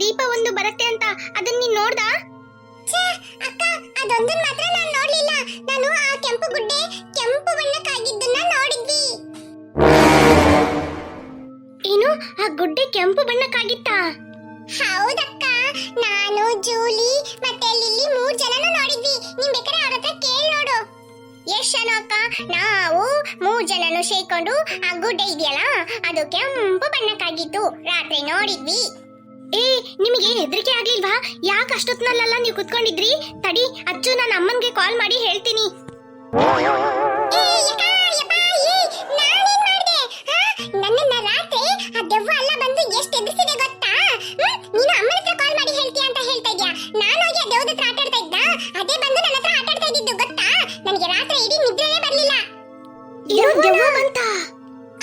ದೀಪ ಒಂದು ಬರುತ್ತೆ ಅಂತ ಅದನ್ನ ನೀನ್ ನೋಡ್ದಾ? ಅಕ್ಕ ಅದೊಂದು ಮಾತ್ರ ನಾನು ನೋಡ್ಲಿಲ್ಲ. ನಾನು ಆ ಕೆಂಪು ಗುಡ್ಡೆ ಕೆಂಪು ಬಣ್ಣಕ್ಕಾಗಿದ್ದನ್ನ ನೋಡಿದ್ವಿ. ಏನು ಆ ಗುಡ್ಡೆ ಕೆಂಪು ಬಣ್ಣಕ್ಕಾಗಿತ್ತಾ? ಹೌದಕ್ಕ ನಾನು ಜೂಲಿ ಮತ್ತೆ ಲಿಲ್ಲಿ ಮೂರ್ ಜನನು ನೋಡಿದ್ವಿ. ನೀನ್ ಬೇಕಾದ್ರೆ ಅವ್ರ ಹತ್ರ ಕೇಳಿ ನೋಡು. ಎಷ್ಟ್ ಅಕ್ಕ? ನಾವು ಮೂರ್ ಜನನು ಸೇರ್ಕೊಂಡು ಆ ಗುಡ್ಡೆ ಇದೆಯಲ್ಲ ಅದು ಕೆಂಪು ಬಣ್ಣಕ್ಕಾಗಿತ್ತು. ರಾತ್ರಿ ನೋಡಿದ್ವಿ. ಏ ನಿಮಗೆ ಹೆದರಿಕೆ ಆಗ್ಲಿಲ್ವಾ? ಯಾಕೆ ಅಷ್ಟೊತ್ನಲ್ಲೆಲ್ಲ ನೀವು ಕುತ್ಕೊಂಡಿದ್ರಿ? ತಡಿ ಅಚ್ಚು ನಾನು ಅಮ್ಮನ್ಗೆ ಕಾಲ್ ಮಾಡಿ ಹೇಳ್ತೀನಿ. ನಾನೇನ್ ನನ್ನ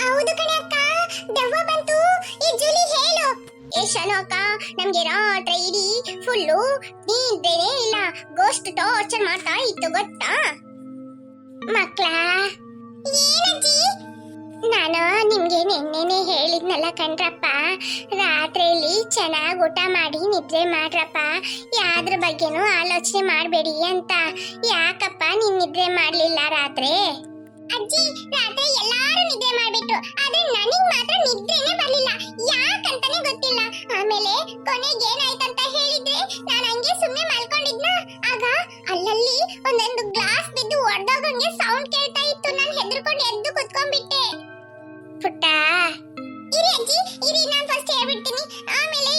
ಹೌದು ಕಣೆ ಅಕ್ಕ. ದೆವ್ವ ಬಂತು. ಈ ಜೂಲಿ ಹೇಳು. ಏ ಶನು ಅಕ್ಕ ನಮ್ಗೆ ರಾತ್ರಿ ಇಡೀ ಫುಲ್ಲು ನೀಂದೇನೆ ಇಲ್ಲ. ಗೋಸ್ಟ್ ಟಾರ್ಚರ್ ಮಾಡ್ತಾ ಇತ್ತು, ಗೊತ್ತಾ? ಮಕ್ಕಳ ಏನಜ್ಜಿ? ನಾನು ನಿಮ್ಗೆ ನಿನ್ನೆನೆ ಹೇಳಿದ್ನಲ್ಲ ಕಣ್ರಪ್ಪ. ರಾತ್ರಿಯಲ್ಲಿ ಚೆನ್ನಾಗಿ ಊಟ ಮಾಡಿ ನಿದ್ರೆ ಮಾಡ್ರಪ್ಪ. ಯಾವ್ದ್ರ ಬಗ್ಗೆನೂ ಆಲೋಚನೆ ಮಾಡಬೇಡಿ ಅಂತ. ಯಾಕಪ್ಪ ನೀನ್ ನಿದ್ರೆ ಮಾಡ್ಲಿಲ್ಲ ರಾತ್ರಿ? ಅಜ್ಜಿ, ರಾತ್ರಿ ಎಲ್ಲಾರು ನಿದ್ದೆ ಮಾಡ್ಬಿಟ್ರು. ಆದ್ರೆ ನನಗ್ ಮಾತ್ರ ನಿದ್ರೆನೇ ಬರ್ಲಿಲ್ಲ. ಯಾಕಂತಾನೆ ಗೊತ್ತಿಲ್ಲ. ಆಮೇಲೆ ಕೊನೆಗೆ ಏನಾಯ್ತಂತ ಹೇಳಿದ್ರೆ ನಾನು ಹಂಗೆ ಸುಮ್ಮನೆ ಮಲ್ಕೊಂಡಿದ್ನ. ಆಗ ಅಲ್ಲಲ್ಲಿ ಒಂದೊಂದು ಗ್ಲಾಸ್ ಬಿದ್ದು ಒಡೆದೋಗಂಗೆ ಸೌಂಡ್ ಕೇಳ್ತಾ ಇತ್ತು. ನಾನು ಹೆದರ್ಕೊಂಡು ಎದ್ದು ಕುತ್ಕೊಂಡ್ಬಿಟ್ಟೆ. ಪುಟ್ಟ. ಇರಿ ಅಜ್ಜಿ, ಇರಿ, ನಾನು ಫಸ್ಟ್ ಹೇಳ್ಬಿಡ್ತೀನಿ. ಆಮೇಲೆ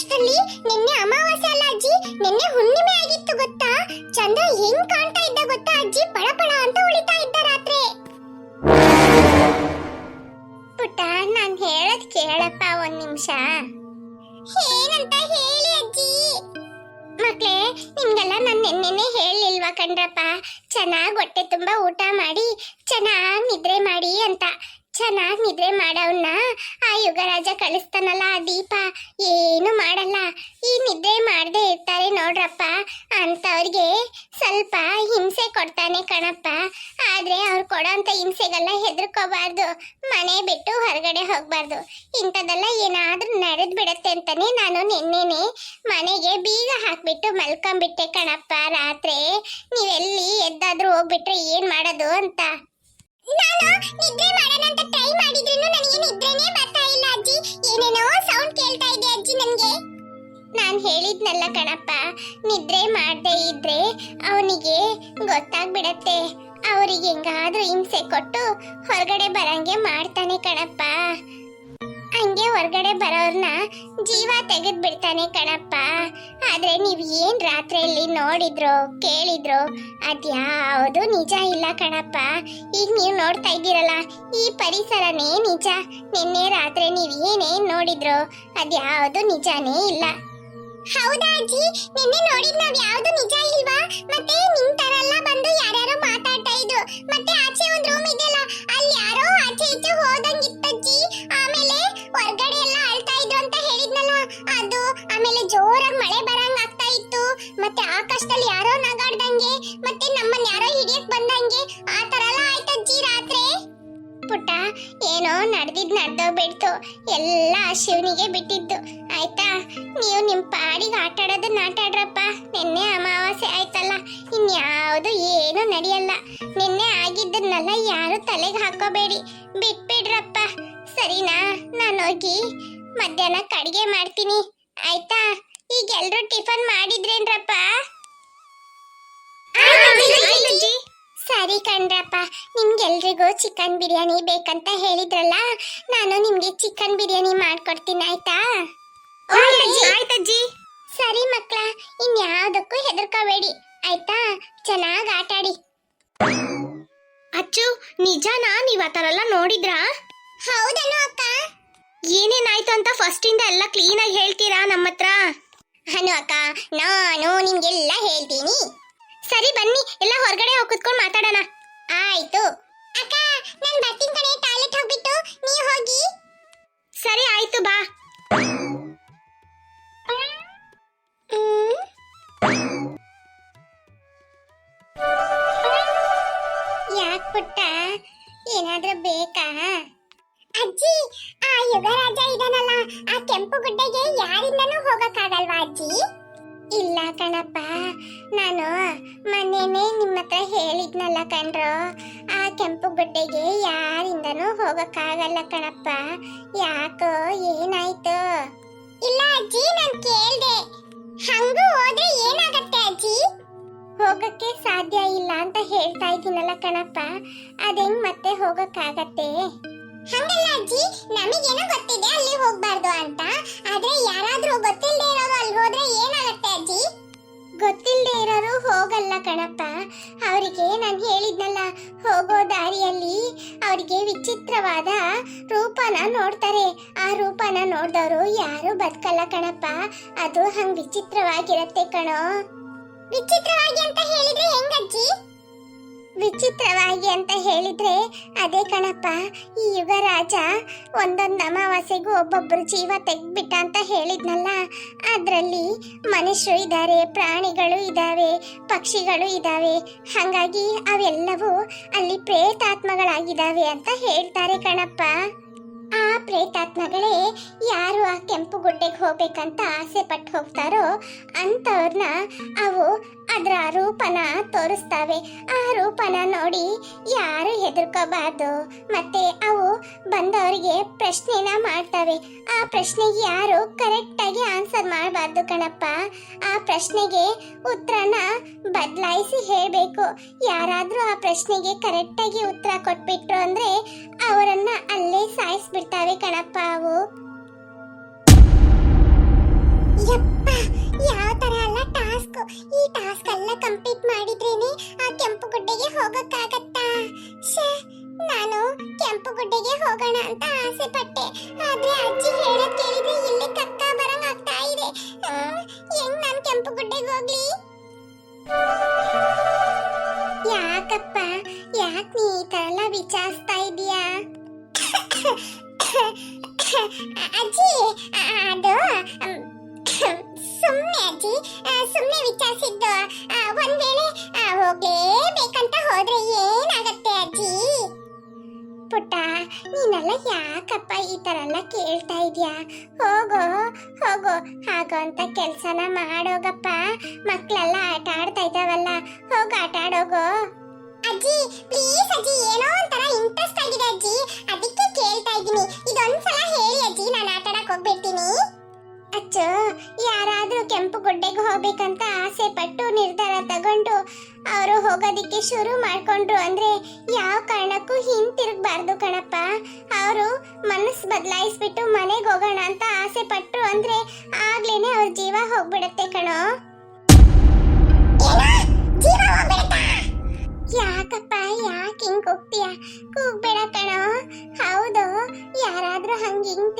ಆಕಾಶದಲ್ಲಿ ನಿನ್ನೆ ಅಮಾವಾಸ್ಯೆ ಅಲ್ಲ ಅಜ್ಜಿ? ನಿನ್ನೆ ಹುಣ್ಣಿಮೆ ಆಗಿತ್ತು ಗೊತ್ತಾ? ಚಂದ್ರ ಹೆಂಗ್ ಕಾಣ್ತಾ ಇದ್ದ ಗೊತ್ತಾ ಅಜ್ಜಿ? ಪಳ ಪಳ ಅಂತ ಉಳಿತಾ ಇದ್ದ ರಾತ್ರಿ. ಪುಟ್ಟ, ನಾನ್ ಹೇಳದ್ ಕೇಳಪ್ಪ ಒಂದ್ ನಿಮಿಷ. ಏನಂತ ಹೇಳಿ ಅಜ್ಜಿ? ಮಕ್ಳೇ, ನಿಮ್ಗೆಲ್ಲ ನಾನು ನಿನ್ನೆನೆ ಹೇಳಿಲ್ವಾ ಕಣ್ರಪ್ಪ? ಚೆನ್ನಾಗಿ ಹೊಟ್ಟೆ ತುಂಬಾ ಊಟ ಮಾಡಿ, ಚೆನ್ನಾಗಿ ನಿದ್ರೆ ಮಾಡಿ ಅಂತ. ಚೆನ್ನಾಗಿ ನಿದ್ರೆ ಮಾಡವನ್ನ ಆ ಯುಗರಾಜ ಕಳಿಸ್ತಾನಲ್ಲ ಆ ದೀಪ. ಏನು ಮಾಡಲ್ಲ. ಈ ನಿದ್ರೆ ಮಾಡದೆ ಇರ್ತಾರೆ ನೋಡ್ರಪ್ಪ. ಅಂತವ್ರಿಗೆ ಸ್ವಲ್ಪ ಹಿಂಸೆ ಕೊಡ್ತಾನೆ ಕಣಪ್ಪ. ಆದ್ರೆ ಅವ್ರು ಕೊಡೋಂಥ ಹಿಂಸೆಗೆಲ್ಲ ಹೆದರ್ಕೋಬಾರ್ದು. ಮನೆ ಬಿಟ್ಟು ಹೊರಗಡೆ ಹೋಗ್ಬಾರ್ದು. ಇಂಥದ್ದೆಲ್ಲ ಏನಾದ್ರೂ ನಡೆದ್ ಬಿಡತ್ತೆ ಅಂತಾನೆ ನಾನು ನಿನ್ನೆನೆ ಮನೆಗೆ ಬೀಗ ಹಾಕ್ಬಿಟ್ಟು ಮಲ್ಕೊಂಬಿಟ್ಟೆ ಕಣಪ್ಪ. ರಾತ್ರಿ ನೀವೆಲ್ಲಿ ಎದ್ದಾದ್ರೂ ಹೋಗ್ಬಿಟ್ರೆ ಏನ್ ಮಾಡೋದು ಅಂತ. ಹೇಳಿದ್ನಲ್ಲ ಕಣಪ್ಪ, ನಿದ್ರೆ ಮಾಡದೆ ಇದ್ರೆ ಅವನಿಗೆ ಗೊತ್ತಾಗ್ಬಿಡತ್ತೆ. ಅವ್ರಿಗೆ ಹೆಂಗಾದ್ರೂ ಹಿಂಸೆ ಕೊಟ್ಟು ಹೊರಗಡೆ ಬರಂಗೆ ಮಾಡ್ತಾನೆ ಕಣಪ್ಪ. ಹಂಗೆ ಹೊರಗಡೆ ಬರೋರ್ನ ಜೀವ ತೆಗೆದ್ ಬಿಡ್ತಾನೆ ಕಣಪ್ಪ. ಆದ್ರೆ ನೀವ್ ಏನ್ ರಾತ್ರಿಯಲ್ಲಿ ನೋಡಿದ್ರೋ, ಕೇಳಿದ್ರೋ, ಅದ್ಯಾವುದು ನಿಜ ಇಲ್ಲ ಕಣಪ್ಪ. ಈಗ ನೀವು ನೋಡ್ತಾ ಇದ್ದೀರಲ್ಲ, ಈ ಪರಿಸರನೇ ನಿಜ. ನಿನ್ನೆ ರಾತ್ರಿ ನೀವ್ ಏನೇನ್ ನೋಡಿದ್ರೋ, ಅದ್ಯಾವುದು ನಿಜಾನೇ ಇಲ್ಲ. ಹೌದಾ ಅಜ್ಜಿ? ನಿನ್ನೆ ನೋಡಿದ್ ನಾವ್ ಯಾವ್ದು ನಿಜ ಇಲ್ವಾ? ಮತ್ತೆ ನಿಮ್ ತರ ಎಲ್ಲ ಬಂದು ಯಾರ್ಯಾರೋ ಮಾತಾಡ್ತಾ ಇದ್ರು. ಮತ್ತೆ ಆಚೆ ಒಂದ್ ರೂಮ್ ಇದೆಯಲ್ಲ ಶಿವನಿಗೆ ಬಿಟ್ಟಿದ್ದು. ಆಯ್ತಾ? ನೀವು ನಿಮ್ಮ ಪಾಡಿಗೆ ಆಟ ಆಡೋದನ್ನ ಆಟ ಆಡ್ರಪ್ಪ. ನಿನ್ನೆ ಅಮಾವಾಸ್ಯೆ ಆಯ್ತಲ್ಲ, ಇನ್ಯಾವುದು ಏನು ನಡೆಯಲ್ಲ. ನಿನ್ನೆ ಆಗಿದ್ದನ್ನೆಲ್ಲ ಯಾರು ತಲೆಗೆ ಹಾಕೋಬೇಡಿ. ಬಿಟ್ಬಿಡ್ರಪ್ಪ. ಸರಿನಾ? ನಾನು ಹೋಗಿ ಮಧ್ಯಾಹ್ನ ಕಡಿಗೆ ಮಾಡ್ತೀನಿ. ಆಯ್ತಾ? ಈಗ ಎಲ್ರು ಟಿಫನ್ ಮಾಡಿದ್ರೇನ್ರಪ್ಪ. ಸರಿ ಕಣ್ರಪ್ಪ ನಿಮ್ಗೆಲ್ರಿಗೂ ಚಿಕನ್ ಬಿರಿಯಾನಿ ಬೇಕಂತ ಹೇಳಿದ್ರಲ್ಲ ನಾನು ನಿಮ್ಗೆ ಚಿಕನ್ ಬಿರಿಯಾನಿ ಮಾಡ್ಕೊಡ್ತೀನಿ ಆಯ್ತಾ? ಆಯ್ತಜ್ಜಿ ಸರಿ ಮಕ್ಕಳ ಇನ್ಯಾವುದಕ್ಕೂ ಹೆದರ್ಕೋಬೇಡಿ ಆಯ್ತಾ? ಚೆನ್ನಾಗಿ ಆಟಾಡಿ. ಅಚ್ಚು ನಿಜನಾ? ನೀವ್ ಆ ಥರ ಎಲ್ಲ ನೋಡಿದ್ರಾ? ಹೌದನು ಅಕ್ಕ. ಏನೇನಾಯ್ತು ಅಂತ ಫಸ್ಟ್ ಇಂದ ಎಲ್ಲ ಕ್ಲೀನ್ ಆಗಿ ಹೇಳ್ತೀರಾ ನಮ್ಮ ಹತ್ರ ಹನು ಅಕ್ಕ ನಾನು ನಿಮ್ಗೆಲ್ಲ ಹೇಳ್ತೀನಿ. ಸರಿ, ಬನ್ನಿ. ಎಲ್ಲ ಹೊರಗಡೆ ಹೋಗಿ ಕುತ್ಕೊಂಡು ಮಾತಾಡೋಣ. ಆಯ್ತು. ಅಕ್ಕ, ನಾನು ಬರ್ತೀನಿ ಕಣೆ ಟಾಯ್ಲೆಟ್ ಹೋಗ್ಬಿಟ್ಟು ನೀವು ಹೋಗಿ. ಸರಿ, ಆಯ್ತು, ಬಾ. ಯಾಕೆ ಪುಟ್ಟ? ಏನಾದ್ರೂ ಬೇಕಾ? ಅಜ್ಜಿ, ಆ ಯುಗರಾಜ ಇದನಲ್ಲ, ಆ ಕೆಂಪು ಗುಡ್ಡೆಗೆ ಯಾರಿಂದನೂ ಹೋಗಕ್ಕಾಗಲ್ವಾ, ಅಜ್ಜಿ? ಇಲ್ಲ ಕಣಪ್ಪ. ನಾನು ಮೊನ್ನೆನೇ ನಿಮ್ಮ ಹತ್ರ ಹೇಳಿದ್ನಲ್ಲ ಕಣ್ರು. ಆ ಕೆಂಪು ಗುಡ್ಡೆಗೆ ಯಾರಿಂದನೂ ಹೋಗಕ್ಕಾಗಲ್ಲ ಕಣಪ್ಪ. ಯಾಕೋ ಏನಾಯ್ತು? ಇಲ್ಲ ಅಜ್ಜಿ, ನಾನು ಕೇಳ್ದೆ. ಹಂಗೂ ಹೋದ್ರೆ ಏನಾಗತ್ತೆ ಅಜ್ಜಿ? ಹೋಗಕ್ಕೆ ಸಾಧ್ಯ ಇಲ್ಲ ಅಂತ ಹೇಳ್ತಾ ಇದ್ದೀನಲ್ಲ ಕಣಪ್ಪ. ಅದೆಂಗ್ ಮತ್ತೆ ಹೋಗಕ್ಕಾಗತ್ತೆ? ಹಂಗಲ್ಲ ಅಜ್ಜಿ, ನಮಗೇನೋ ಗೊತ್ತಿದೆ, ಅಲ್ಲಿ ಹೋಗ್ಬಾರ್ದು ಅಂತ. ಆದ್ರೆ ಯಾರಾದ್ರೂ ಗೊತ್ತಿಲ್ಲದೆ ಇರೋರು ರೂಪನ ಆ ರೂಪನ ನೋಡಿದವರು ಯಾರು ಬದುಕಲ್ಲ ಕಣಪ್ಪ. ಅದು ಹಂಗ್ ವಿಚಿತ್ರವಾಗಿರತ್ತೆ ಕಣೋ. ವಿಚಿತ್ರವಾಗಿ ಅಂತ ಹೇಳಿದ್ರೆ ಹೆಂಗಜ್ಜಿ? ವಿಚಿತ್ರವಾಗಿ ಅಂತ ಹೇಳಿದ್ರೆ ಅದೇ ಕಣಪ್ಪ, ಈ ಯುಗರಾಜ ಒಂದೊಂದು ಅಮಾವಾಸ್ಯೆಗೂ ಒಬ್ಬೊಬ್ಬರು ಜೀವ ತೆಗ್ಬಿಟ್ಟ ಅಂತ ಹೇಳಿದ್ನಲ್ಲ. ಅದರಲ್ಲಿ ಮನುಷ್ಯರು ಇದ್ದಾರೆ ಪ್ರಾಣಿಗಳು ಇದ್ದಾವೆ ಪಕ್ಷಿಗಳು ಇದ್ದಾವೆ ಹಾಗಾಗಿ ಅವೆಲ್ಲವೂ ಅಲ್ಲಿ ಪ್ರೇತಾತ್ಮಗಳಾಗಿದ್ದಾವೆ ಅಂತ ಹೇಳ್ತಾರೆ ಕಣಪ್ಪ. ಪ್ರೇತಾತ್ಮಗಳೇ ಯಾರು ಆ ಕೆಂಪು ಗುಡ್ಡೆಗೆ ಹೋಗ್ಬೇಕಂತ ಆಸೆ ಪಟ್ಟು ಹೋಗ್ತಾರೋ ಅಂಥವ್ರನ್ನ ಅವು ಅದರ ರೂಪನ ತೋರಿಸ್ತವೆ. ಆ ರೂಪನ ನೋಡಿ ಯಾರು ಹೆದರ್ಕೋಬಾರ್ದು. ಮತ್ತೆ ಅವು ಬಂದವರಿಗೆ ಪ್ರಶ್ನೆನ ಮಾಡ್ತವೆ. ಆ ಪ್ರಶ್ನೆಗೆ ಯಾರು ಕರೆಕ್ಟಾಗಿ ಆನ್ಸರ್ ಮಾಡಬಾರ್ದು ಕಣಪ್ಪ. ಆ ಪ್ರಶ್ನೆಗೆ ಉತ್ತರನ ಬದಲಾಯಿಸಿ ಹೇಳಬೇಕು. ಯಾರಾದರೂ ಆ ಪ್ರಶ್ನೆಗೆ ಕರೆಕ್ಟಾಗಿ ಉತ್ತರ ಕೊಟ್ಬಿಟ್ರು ಅಂದರೆ ಅವರನ್ನು ಅಲ್ಲೇ ಸಾಯಿಸ್ಬಿಡ್ತಾವೆ ಕಣಪ್ಪ ಅವು. ಯಪ್ಪ! ಈ ಟಾಸ್ಕ್ ಎಲ್ಲ ಕಂಪ್ಲೀಟ್ ಮಾಡಿದ್ರೇನೆ ಆ ಕೆಂಪು ಗುಡ್ಡೆಗೆ ಹೋಗಕ್ಕಾಗತ್ತಾ? ಶೇ ನಾನು ಕೆಂಪು ಗುಡ್ಡೆಗೆ ಹೋಗೋಣ ಅಂತ ಆಸೆ ಪಟ್ಟೆ. ಆದ್ರೆ ಅಜ್ಜಿ ಹೇಳೋದ್ ಕೇಳಿದ್ರೆ ಇಲ್ಲಿ ಕಕ್ಕ ಬರಂಗ್ ಆಗ್ತಾ ಇದೆ. ಹೆಂಗ್ ನಾನು ಕೆಂಪು ಗುಡ್ಡೆಗೆ ಹೋಗ್ಲಿ? ಯಾಕಪ್ಪ, ಯಾಕೆ ನೀ ಈ ತರ ವಿಚಾರಿಸ್ತಾ ಇದೀಯಾ ಅಜ್ಜಿ ಅದು ಮ್, ಸುಮ್ನೆ ಅಜ್ಜಿ ಸುಮ್ಮನೆ ವಿಚಾರಿಸಿದ್ದು ಒಂದ್ ವೇಳೆ ಹೋಗ್ಲೇಬೇಕಂತ ಹೋದ್ರೆ ಏನಾಗತ್ತೆ ಅಜ್ಜಿ? ಪುಟ್ಟ ನೀನೆಲ್ಲ ಯಾಕಪ್ಪ ಈ ತರ ಎಲ್ಲ ಕೇಳ್ತಾ ಇದ್ಯಾ? ಹೋಗೋ ಹೋಗೋ ಹಾಗೋ ಅಂತ ಕೆಲ್ಸನ ಮಾಡೋಗಪ್ಪ. ಮಕ್ಕಳೆಲ್ಲ ಆಟ ಆಡ್ತಾ ಇದಾವಲ್ಲ ಹೋಗ ಆಟ ಆಡೋಗೋ. ಅಜ್ಜಿ ಪ್ಲೀಸ್ ಅಜ್ಜಿ ಶುರು ಮಾಡ್ಕೊಂಡ್ರು ಅಂದ್ರೆ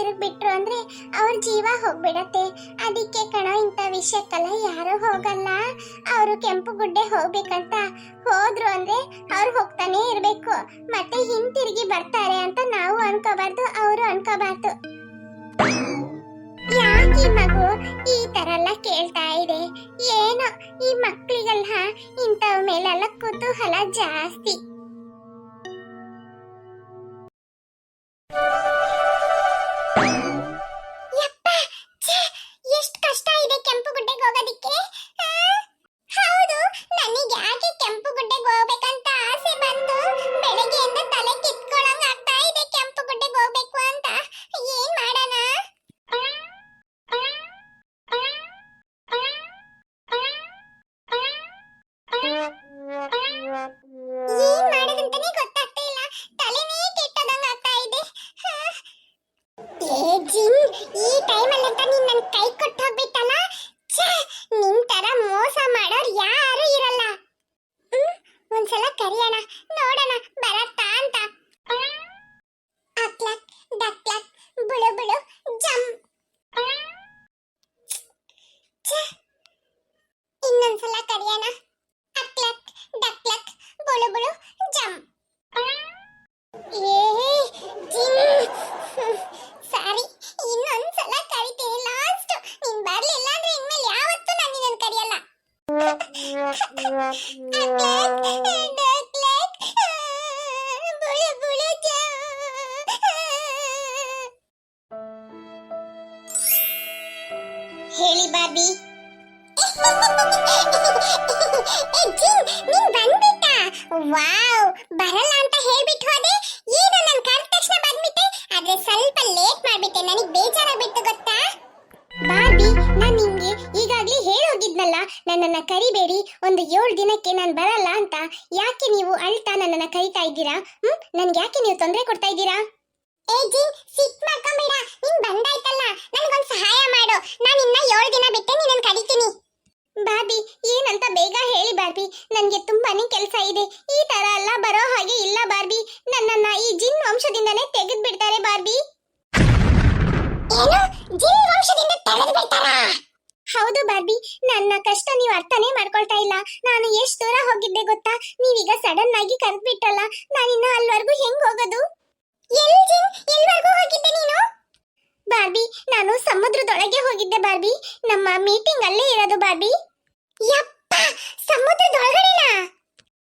ತಿರುಗ್ಬಿಟ್ರು ಅಂದ್ರೆ ಅವ್ರ ಜೀವ ಹೋಗ್ಬಿಡತ್ತೆ. ಅದಕ್ಕೆ ಕಣೋ, ಇಂಥ ವಿಷಯಕ್ಕೆಲ್ಲ ಯಾರು ಹೋಗಲ್ಲ. ಅವರು ಕೆಂಪು ಗುಡ್ಡೆ ಹೋಗ್ಬೇಕಂತ ಹೋದ್ರು ಅಂದ್ರೆ ಅವ್ರು ಹೋಗ್ತಾನೆ ಇರ್ಬೇಕು. ಮತ್ತೆ ಹಿಂತಿರುಗಿ ಬರ್ತಾರೆ ಅಂತ ನಾವು ಅನ್ಕೋಬಾರ್ದು, ಅವರು ಅನ್ಕೋಬಾರ್ದು. ಯಾಕೆ ಮಗು ಈ ತರಲ್ಲ ಕೇಳ್ತಾ ಇದೆ? ಏನೋ ಈ ಮಕ್ಕಳಿಗೆಲ್ಲ ಇಂಥವ್ ಮೇಲೆಲ್ಲ ಕುತೂಹಲ ಜಾಸ್ತಿ. ಬರ್ಲಿ ಇಲ್ಲಾಂದ್ರೆ ಇನ್ಮೇಲೆ ಯಾವತ್ತೂ ನಾನು ನಿನ್ನನ್ನು ಕರೆಯಲ್ಲ ಹೇಳೋಗಿದ್ನಲ್ಲ ನನ್ನನ್ನ ಕರಿಬೇಡಿ ಒಂದು ಏಳು ದಿನಕ್ಕೆ ನಾನು ಬರಲ್ಲ ಅಂತ. ಯಾಕೆ ನೀವು ಅಳ್ತಾ ನನ್ನನ್ನ ಕರಿತಾ ಇದ್ದೀರಾ? ಹ್ಮ್? ನನ್ಗೆ ಯಾಕೆ ನೀವು ತೊಂದರೆ ಕೊಡ್ತಾ ಇದ್ದೀರಾ? ಏ ಜಿನ್ ಸಿಟ್ ಮಾಡ್ಕೊಂಬೇಡ. ನೀನ್ ಬಂದಾಯ್ತಲ್ಲ. ನನಗೊಂದು ಸಹಾಯ ಮಾಡು. ನಾನು ಇನ್ನ ಏಳು ದಿನ ಬಿಟ್ಟೆ ನಿನ್ನನ್ನು ಕರಿತೀನಿ. ಬಾಬಿ ಏನಂತ ಬೇಗ ಹೇಳಿ ಬಾರ್ಬಿ ನನಗೆ ತುಂಬಾನೇ ಕೆಲಸ ಇದೆ. ಈ ತರ ಎಲ್ಲ ಬರೋ ಹಾಗೆ ಇಲ್ಲ ಬಾರ್ಬಿ ನನ್ನನ್ನ ಈ ಜಿನ್ ವಂಶದಿಂದನೇ ತೆಗೆದು ಬಿಡ್ತಾರೆ ಬಾರ್ಬಿ ಏನು? ಜಿನ್ ವಂಶದಿಂದ ತೆಗೆದು ಬಿಡ್ತಾರಾ ಹೌದು ಬಾರ್ಬಿ, ನನ್ನ ಕಷ್ಟ ನೀವು ಅರ್ಥನೇ ಮಾಡ್ಕೊಳ್ತಾ ಇಲ್ಲ. ನಾನು ಎಷ್ಟು ದೂರ ಹೋಗಿದ್ದೆ ಗೊತ್ತಾ? ನೀವೀಗ ಸಡನ್ ಆಗಿ ನಾನು ನಾನಿನ್ನ ಅಲ್ಲಿವರೆಗೂ ಹೆಂಗ್ ಹೋಗೋದು? ಎಲ್ ಜಿನ್ ಎಲ್ವರೆಗೂ ಹೋಗಿದ್ದೆ ನೀನು? ಬಾರ್ಬಿ, ನಾನು ಸಮುದ್ರದೊಳಗೆ ಹೋಗಿದ್ದೆ ಬಾರ್ಬಿ. ನಮ್ಮ ಮೀಟಿಂಗ್ ಅಲ್ಲೇ ಇರೋದು ಬಾರ್ಬಿ. ಯಪ್ಪ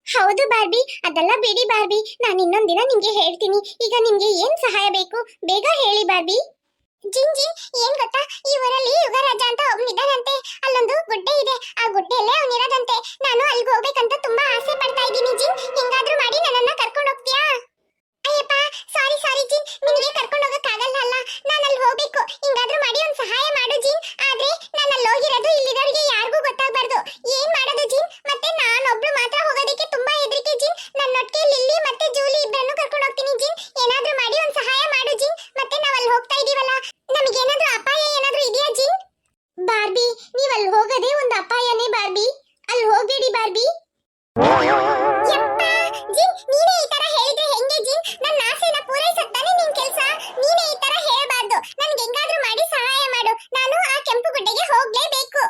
ಹೌದು ಬಾರ್ಬಿ, ಅದೆಲ್ಲ ಬಿಡಿ ಬಾರ್ಬಿ. ನಾನು ಇನ್ನೊಂದಿನ ನಿಮ್ಗೆ ಹೇಳ್ತೀನಿ. ಈಗ ನಿಮ್ಗೆ ಏನ್ ಸಹಾಯ ಬೇಕು? ಬೇಗ ಹೇಳಿ ಬಾರ್ಬಿ. ಜಿನ್ ಏನ್ ಗೊತ್ತಾ? ಈ ಊರಲ್ಲಿ ಯುಗರಾಜ ಅಂತ ಒಬ್ನಿದ್ದಾನಂತೆ ಅಲ್ಲೊಂದು ಗುಡ್ಡೆ ಇದೆ. ಆ ಗುಡ್ಡೆಯಲ್ಲೇ ಅವನಿರೋದಂತೆ ನಾನು ಅಲ್ಲಿಗೆ ಹೋಗ್ಬೇಕಂತ ತುಂಬಾ ಆಸೆ ಪಡ್ತಾ ಇದ್ದೀನಿ ಜಿನ್ ಹಿಂಗಾದ್ರೂ ಮಾಡಿ ನನ್ನನ್ನ ಕರ್ಕೊಂಡು ಹೋಗ್ತೀಯಾ ಅಯ್ಯಪ್ಪ ಸಾರಿ ಸಾರಿ ಜಿನ್ ನಿನಗೆ ಕರ್ಕೊಂಡು ಹೋಗಕ್ಕಾಗಲ್ಲ ಅಲ್ಲ ನಾನು ಅಲ್ಲಿ ಹೋಗ್ಬೇಕು ಹಿಂಗಾದ್ರೂ ಮಾಡಿ ಒಂದು ಸಹಾಯ ಮಾಡು ಜಿನ್ ಆದ್ರೆ ನಾನು ಅಲ್ಲಿ ಹೋಗಿರೋದು ಇಲ್ಲಿರೋರಿಗೆ ಯಾರಿಗೂ ಗೊತ್ತಾಗಬಾರ್ದು ಏನ್ ಮಾಡೋದು ಜಿನ್ ಮತ್ತೆ ನಾನೊಬ್ಳು ಮಾತ್ರ ಹೋಗೋದಕ್ಕೆ ತುಂಬಾ ಹೆದರಿಕೆ ಜಿನ್ ನನ್ನೊಟ್ಟಿಗೆ ಲಿಲ್ಲಿ ಮತ್ತೆ ಜೂಲಿ ಇಬ್ಬರನ್ನು ಕರ್ಕೊಂಡು ಹೋಗ್ತೀನಿ ಜಿನ್ ಏನಾದ್ರೂ ಮಾಡಿ ಒಂದು ಸಹಾಯ ಮಾಡು ಜಿನ್ ಮತ್ತೆ ನಾವ್ ಅಲ್ಲಿ ಹೋಗ್ತಾ ಇದೀವಲ್ಲ ನಮಗೇನಾದ್ರೂ ಅಪಾಯ ಏನಾದ್ರೂ ಇದೆಯಾ ಜಿನ್ ಬಾರ್ಬಿ ನೀವ್ ಅಲ್ಲಿ ಹೋಗೋದೇ ಒಂದು ಅಪಾಯನೇ ಬಾರ್ಬಿ ಅಲ್ಲಿ ಹೋಗ್ಬೇಡಿ ಬಾರ್ಬಿ ಯಪ್ಪ, ಜಿನ್, ನೀನೇ ಈ ತರ ಹೇಳಿದ್ರೆ ಹೆಂಗೆ ಜಿನ್ ನನ್ನ ಆಸೆನ ಪೂರೈಸತ್ತಾನೆ ನಿನ್ ಕೆಲ್ಸ ನೀನೇ ಈ ತರ ಹೇಳ್ಬಾರ್ದು ನನ್ಗೆ ಹೆಂಗಾದ್ರೂ ಮಾಡಿ ಸಹಾಯ ಮಾಡು ನಾನು ಆ ಕೆಂಪು ಗುಡ್ಡೆಗೆ ಹೋಗ್ಲೇಬೇಕು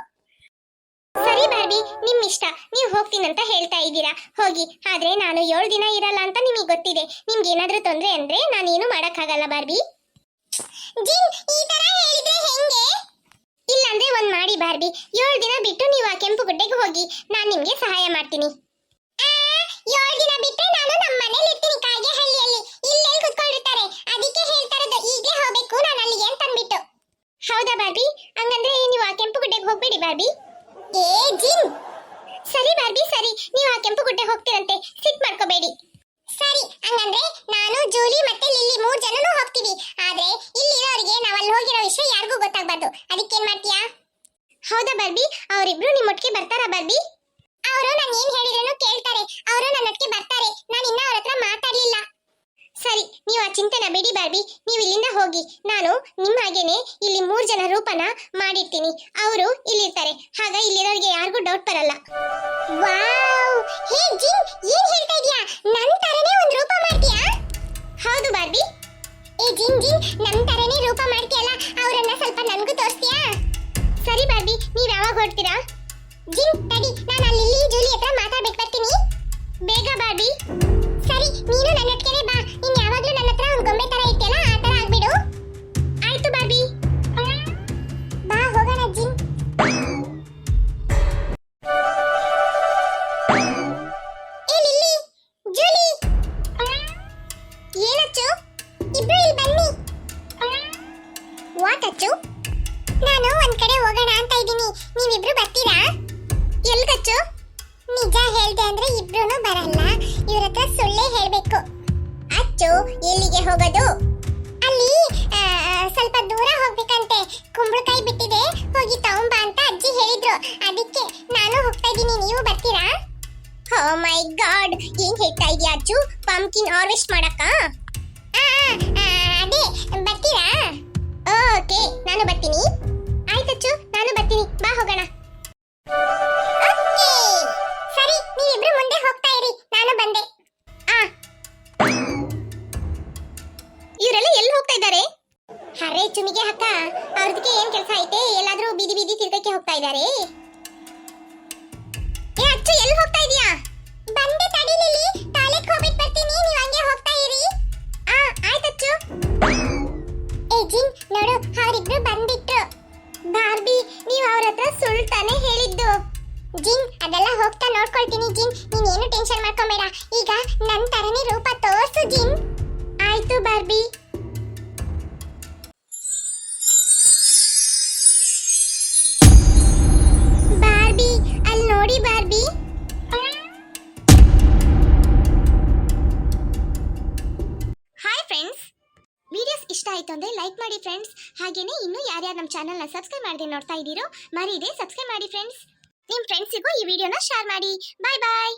ಸರಿ ಬಾರ್ಬಿ ನಿಮ್ ಇಷ್ಟ ನೀವು ಹೋಗ್ತೀನಂತ ಹೇಳ್ತಾ ಇದ್ದೀರಾ ಹೋಗಿ ಆದ್ರೆ ನಾನು ಏಳು ದಿನ ಇರಲ್ಲ ಅಂತ ನಿಮಗೆ ಗೊತ್ತಿದೆ ನಿಮ್ಗೆ ಏನಾದ್ರೂ ತೊಂದ್ರೆ ಅಂದ್ರೆ ನಾನೇನು ಮಾಡಕ್ಕಾಗಲ್ಲ ಬಾರ್ಬಿ ಜಿನ್ ಈ ತರ ಹೇಳಿದ್ರೆ ಹೆಂಗೆ ಇಲ್ಲಾಂದ್ರೆ ಒಂದ್ ಮಾಡಿ ಬಾರ್ಬಿ ಏಳು ದಿನ ಬಿಟ್ಟು ನೀವು ಆ ಕೆಂಪು ಗುಡ್ಡೆಗೆ ಹೋಗಿ ನಾನ್ ನಿಮ್ಗೆ ಸಹಾಯ ಮಾಡ್ತೀನಿ ಏಳು ದಿನ ಬಿಟ್ಟರೆ ನಾನು ನಮ್ಮ ಮನೇಲಿ ಇರ್ತೀನಿ ಕಾಗೆ ಹಳ್ಳಿಯಲ್ಲಿ ಇಲ್ಲೆಲ್ಲಿ ಕುತ್ಕೊಂಡಿರ್ತಾರೆ ಅದಕ್ಕೆ ಹೇಳ್ತಾ ಇರೋದು ಈಗಲೇ ಹೋಗ್ಬೇಕು ನಾನು ಅಲ್ಲಿಗೆ ಅಂತ ಅಂದ್ಬಿಟ್ಟು ಹೌದಾ ಬಾರ್ಬಿ ಹಂಗಂದ್ರೆ ನೀವು ಆ ಕೆಂಪು ಗುಡ್ಡೆಗೆ ಹೋಗ್ಬೇಡಿ ಬಾರ್ಬಿ ಏ ಜಿನ್ ಸರಿ ಬಾರ್ಬಿ ಸರಿ ನೀವು ಆ ಕೆಂಪು ಗುಡ್ಡೆ ಹೋಗ್ತೀರಂತೆ ಸಿಟ್ ಮಾಡ್ಕೋಬೇಡಿ ಸರಿ ಹಂಗಂದ್ರೆ ನಾನು ಜೂಲಿ ಮತ್ತೆ ಲಿಲ್ಲಿ ಮೂರ್ ಜನನು ಹೋಗ್ತೀವಿ ಆದ್ರೆ ಇಲ್ಲಿರೋರಿಗೆ ನಾವ್ ಅಲ್ಲಿ ಹೋಗಿರೋ ವಿಷಯ ಯಾರಿಗೂ ಗೊತ್ತಾಗ್ಬಾರ್ದು ಅದಕ್ಕೇನ್ ಮಾಡ್ತೀಯಾ ಹೌದಾ ಬಾರ್ಬಿ ಅವರಿಬ್ರು ನಿಮ್ಮೊಟ್ಟಿಗೆ ಬರ್ತಾರಾ ಬಾರ್ಬಿ ಅವರು ನಾನು ಏನ್ ಹೇಳಿದ್ರೇನು ಕೇಳ್ತಾರೆ ಅವರು ನನ್ನೊಟ್ಟಿಗೆ ಬರ್ತಾರೆ ನಾನು ಇನ್ನ ಅವ್ರ ಹತ್ರ ಮಾತಾಡ್ಲಿಲ್ಲ ಸರಿ ನೀವು ಆ ಚಿಂತೆನ ಬಿಡಿ ಬಾರ್ಬಿ ನೀವು ಇಲ್ಲಿಂದ ಹೋಗಿ ನಾನು ನಿಮ್ಮ ಹಾಗೇನೆ ಇಲ್ಲಿ ಮೂರ್ ಜನ ರೂಪನ ಮಾಡಿರ್ತೀನಿ. ಅವರು ಇಲ್ಲಿರ್ತಾರೆ. ಹಾಗ ಇಲ್ಲಿರೋರಿಗೆ ಯಾರಿಗೂ ಡೌಟ್ ಬರಲ್ಲ. ವಾವ್! ಹೇ, ಜಿನ್, ಏನ್ ಹೇಳ್ತಾ ಇದೀಯಾ? ನನ್ನ ತರನೇ ಒಂದ್ ರೂಪ ಮಾಡ್ತೀಯಾ? ಹೌದು, ಬಾರ್ಬಿ. ಏ, ಜಿನ್ ಜಿನ್ ನಮ್ ತರನೇ ರೂಪ ಮಾಡ್ತೀಯಲ್ಲ, ಅವರನ್ನ ಸ್ವಲ್ಪ ನನಗೂ ತೋರಿಸ್ತೀಯಾ? ಸರಿ, ಬಾರ್ಬಿ, ನೀವು ಯಾವಾಗ ಹೊರಡ್ತೀರಾ? ಜಿನ್, ತಡಿ, ನಾನು ಅಲ್ಲಿ ಜೂಲಿ ಹತ್ರ ಮಾತಾಡ್ಬೇಕು ಬರ್ತೀನಿ. ಬೇಗ, ಬಾರ್ಬಿ. ಸರಿ, ನೀನು ನನ್ನ ಹತ್ರನೇ ಬಾ. ನೀನು ಯಾವಾಗಲೂ ನನ್ನ ಹತ್ರ ಒಂದ್ ಗೊಂಬೆ ತರ ಇರ್ತೀಯಲ್ಲ? ಬಿಟ್ಟಿದೆ ಹೋಗಿ ತಗೊಂಬ ಅಂತ ಅಜ್ಜಿ ಹೇಳಿದ್ರು. ಅದಕ್ಕೆ ನಾನು ಹೋಗ್ತಾ ಇದ್ದೀನಿ. ನೀವು ಬರ್ತೀರಾ? Oh my God. ಏನ್ ಹೇಳ್ತಾ ಇದೀಯ ಅಜ್ಜು? ಪಂಪ್ಕಿನ್ ಹಾರ್ವೆಸ್ಟ್ ಮಾಡಕ್ಕ? ಅದೇ, ಬರ್ತೀರಾ? ಓಕೆ, ನಾನು ಬರ್ತೀನಿ. ಆಯ್ತಚ್ಚು ನಾನು ಬರ್ತೀನಿ. ಬಾ ಹೋಗೋಣ. ಸರಿ, ನೀವಿಬ್ರು ಮುಂದೆ ಹೋಗ್ತಾ ಇರಿ. ನಾನು ಬಂದೆ. ಇವರೆಲ್ಲ ಎಲ್ಲಿ ಹೋಗ್ತಾ ಇದ್ದಾರೆ? ಅರೆ ಚುಮಿಗೆ ಅಕ್ಕ, ಅವ್ರದಕ್ಕೆ ಏನ್ ಕೆಲಸ ಐತೆ? ಎಲ್ಲಾದ್ರೂ ಬೀದಿ ಬೀದಿ ತಿರ್ಗಕ್ಕೆ ಹೋಗ್ತಾ ಇದಾರೆ. ಏ ಅಚ್ಚು, ಎಲ್ಲಿ ಹೋಗ್ತಾ ಇದೀಯಾ? ಬಂದೆ ತಡಿಲಿಲಿ ಟಾಯ್ಲೆಟ್ ಹೋಗ್ಬಿಟ್ಟು ಬರ್ತೀನಿ, ನೀವು ಹಂಗೆ ಹೋಗ್ತಾ ಇರಿ. ಆ ಆಯ್ತಚ್ಚು ಏ ಜಿನ್, ನೋಡು, ಅವರಿಬ್ರು ಬಂದಿಟ್ರು ಬಾರ್ಬಿ, ನೀವು ಅವ್ರ ಹತ್ರ ಸುಳ್ಳು ಹೇಳಿದ್ದು. ಜಿನ್, ಅದೆಲ್ಲ ಹೋಗ್ತಾ ನೋಡ್ಕೊಳ್ತೀನಿ ಜಿನ್, ನೀನೇನು ಟೆನ್ಷನ್ ಮಾಡ್ಕೊಂಬೇಡ. ಈಗ ನನ್ ತರನೇ ರೂಪ ತೋರ್ಸು ಜಿನ್. ಆಯ್ತು ಬಾರ್ಬಿ. ಲೈಕ್ ಮಾಡಿ ಫ್ರೆಂಡ್ಸ್ ಹಾಗೆಯೇ ಇನ್ನೂ ಯಾರ್ಯಾರು ನಮ್ಮ ಚಾನಲ್ನ ಸಬ್ಸ್ಕ್ರೈಬ್ ಮಾಡದೆ ನೋಡ್ತಾ ಇದ್ದೀರೋ, ಮರೀದೆ ಸಬ್ಸ್ಕ್ರೈಬ್ ಮಾಡಿ ಫ್ರೆಂಡ್ಸ್ ನಿಮ್ಮ ಫ್ರೆಂಡ್ಸಿಗೂ ಈ ವಿಡಿಯೋನ ಶೇರ್ ಮಾಡಿ. ಬಾಯ್ ಬಾಯ್